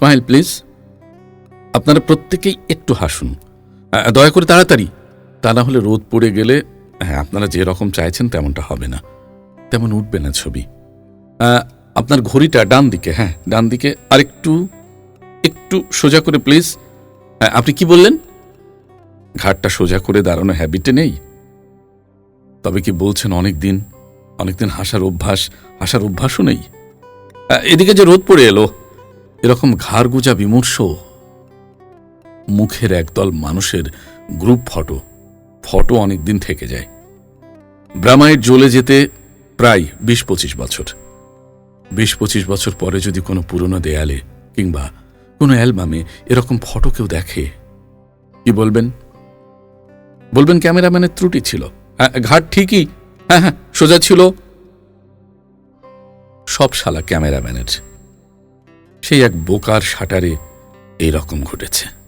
Smile, please. আপনারা প্রত্যেকেই একটু হাসুন। দয়া করে তাড়াতাড়ি। তা না হলে রোদ পড়ে গেলে হ্যাঁ আপনারা যে রকম চাইছেন তেমনটা হবে না। তেমন উঠবে না ছবি। আপনার ঘড়িটা ডান দিকে হ্যাঁ ডান দিকে। আরেকটু, একটু সোজা করে, প্লিজ। আপনি কি বললেন? ঘাটটা সোজা করে দাঁড়ানো হ্যাবিটে নেই? তবে কি বলছেন অনেক দিন অনেকদিন হাসার অভ্যাস, হাসার অভ্যাসও নেই? এদিকে যে রোদ পড়ে এলো এরকম ঘাড় গুজা বিমর্ষ, মুখের একদল মানুষের গ্রুপ ফটো ফটো অনেক দিন থেকে যায়। ব্রামাইট জ্বলে যেতে প্রায় বিশ পঁচিশ বছর। বিশ পঁচিশ বছর পরে যদি কোনো পুরনো দেয়ালে কিংবা কোনো অ্যালবামে এরকম ফটো কেউ দেখে, কি বলবেন? বলবেন ক্যামেরাম্যানের ত্রুটি ছিল। ঘাট ঠিকই হ্যাঁ হ্যাঁ সোজা ছিল। সব শালা ক্যামেরাম্যানের। সেই এক বোকার সাটারে এই রকম ঘটেছে।